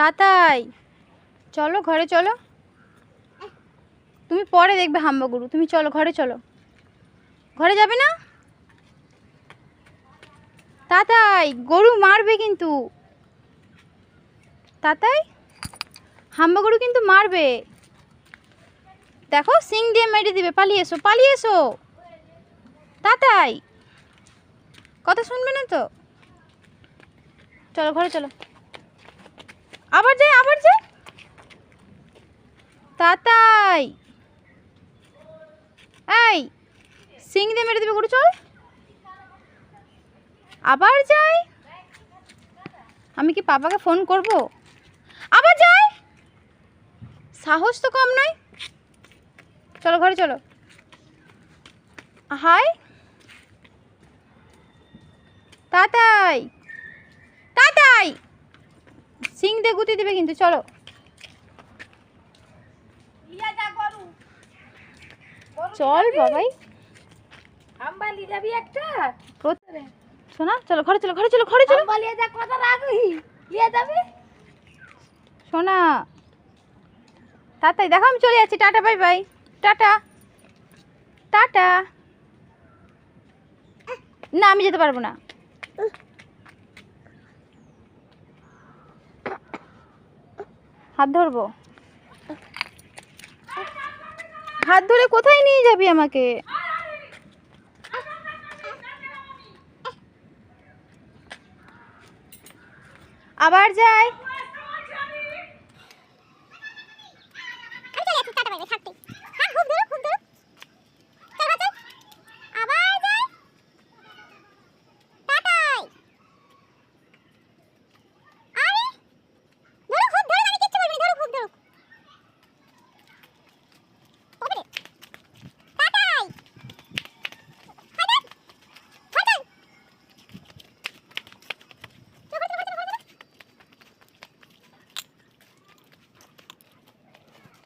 তাতাই চলো, ঘরে চলো। তুমি পরে দেখবে হাম্বাগুরু। তুমি চলো, ঘরে চলো। ঘরে যাবে না? তাতাই, গরু মারবে কিন্তু। তাতাই, হাম্বাগুরু কিন্তু মারবে। দেখো সিং দিয়ে মেরে দিবে। পালিয়ে এসো পালিয়ে এসো। তাতাই, কথা শুনবে না তো? চলো, ঘরে চলো। আবার যাই আবার যাই তাতাই এই সিং দিয়ে মেরে দিবে গরু চল আবার যাই আমি কি পাপাকে ফোন করব? আবার যাই সাহস তো কম নয়। চলো, ঘরে চলো। হাই। তাতাই সিং দিয়ে গুতি দিবে কিন্তু চলো। চল বাবাই। আম্বালি যাবি একটা? শোনা চলো ঘরে চলো ঘরে চলো ঘরে চলো। আম্বালি যা কথা রাখবি। লিয়ে যাবি? শোনা। তাতাই দেখো আমি চলে যাচ্ছি। Tata bye bye. Tata. Tata. না আমি যেতে পারব না। হাত ধরবো? হাত ধরে কোথায় নিয়ে যাবি আমাকে? আবার যাই।